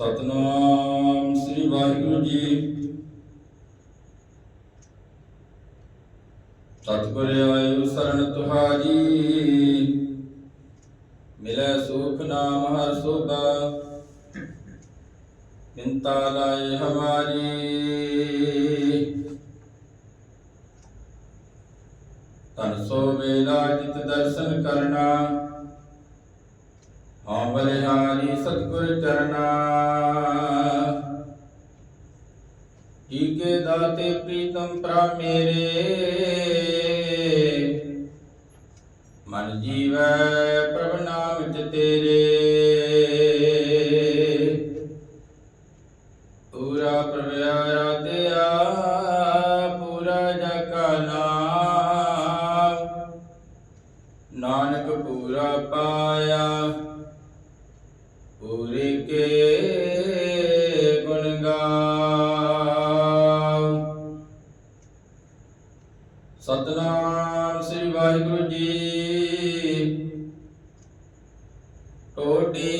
ਸਤਨਾਮ ਸ੍ਰੀ ਵਾਹਿਗੁਰੂ ਜੀ। ਸਤਿਗੁਰ ਆਇਓ ਸਰਣ ਤੁਹਾਰੀ ਮਿਲੈ ਸੁਖ ਨਾਮ ਹਰ ਸੋਭਾ। ਚਿੰਤਾ ਲਾਏ ਹਮਾਰੀ। ਤਨ ਸੋ ਵੇਲਾ ਜਿਤ ਦਰਸ਼ਨ ਕਰਨਾ। ਬਲਿਹਾਰੀ ਸਤਿਗੁਰ ਚਰਨਾ। ਈਕੇ ਦਾਤੇ ਪ੍ਰੀਤਮ ਪ੍ਰਾ ਮੇਰੇ। ਮਨ ਜੀਵੈ ਪ੍ਰਭ ਨਾਮ ਚ ਤੇਰੇ। ਪੂਰਾ ਪ੍ਰਭਿਆਰਾ ਤਿਆ ਪੂਰਾ ਜਕਾ ਨਾਮ। ਨਾਨਕ ਪੂਰਾ ਪਾਇਆ ਪੂਰੇ ਕੇ ਗੁਣ ਗਾਓ। ਸਤਨਾਮ ਸ੍ਰੀ ਵਾਹਿਗੁਰੂ ਜੀ। ਟੋਡੀ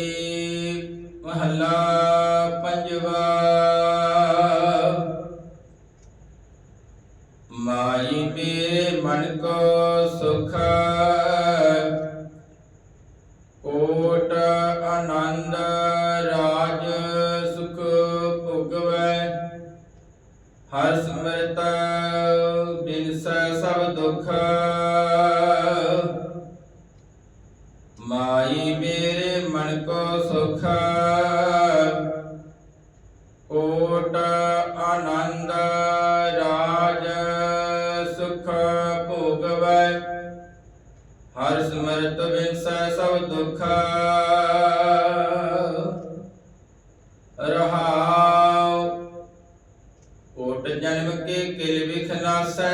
ਮਹੱਲਾ ਪੰਜਵਾ। ਮਾਈ ਮੇਰੇ ਮਨ ਕੋ ਸੁਖ ਹਰ ਸਮਰਤ ਬਿਨਸ ਸਭ ਦੁਖ। ਮਾਈ ਮੇਰੇ ਮਨ ਕੋ ਸੁਖ। ਕੋਟ ਆਨੰਦ ਰਾਜ ਸੁਖ ਭੋਗਵੈ। ਹਰ ਸਮਰਤ ਬਿਨਸ ਸਭ ਦੁਖ। ਰਹਾਉ जन्म के किल विख नासै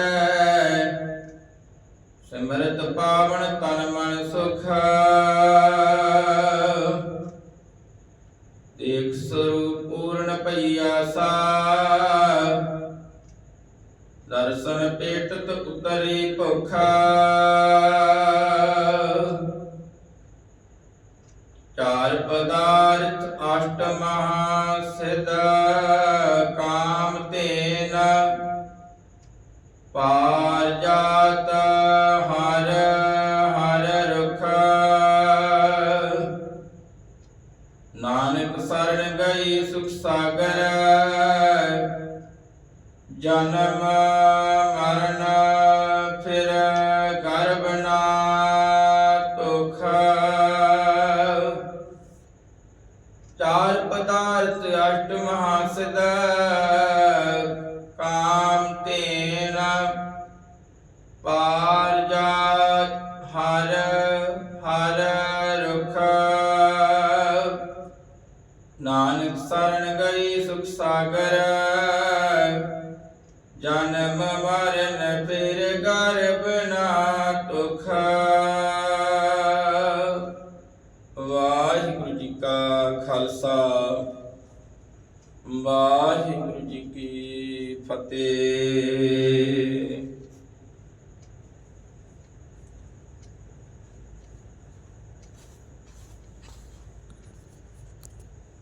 सिमरत पावन तन मन सुख। देख स्वरूप पूर्ण पइया सा। दर्शन तो उतरी भुखा चार पदार्थ अष्ट महासिद्ध ਸੁਖ ਸਾਗਰ। ਜਨਮ ਮਰਨ ਫਿਰ ਗਰਭ ਨਾ ਤੁਖ ਚਾਰ ਪਦਾਰਥ ਅਸ਼ਟ ਮਹਾਸਦ ਸਰਨ ਗਈ ਸੁਖ ਸਾਗਰ। ਜਨਮ ਮਰਨ ਫਿਰ ਗਰਭ ਨਾ ਤੁਖ ਵਾਹਿਗੁਰੂ ਜੀ ਕਾ ਖਾਲਸਾ। ਵਾਹਿਗੁਰੂ ਜੀ ਕੀ ਫਤਿਹ।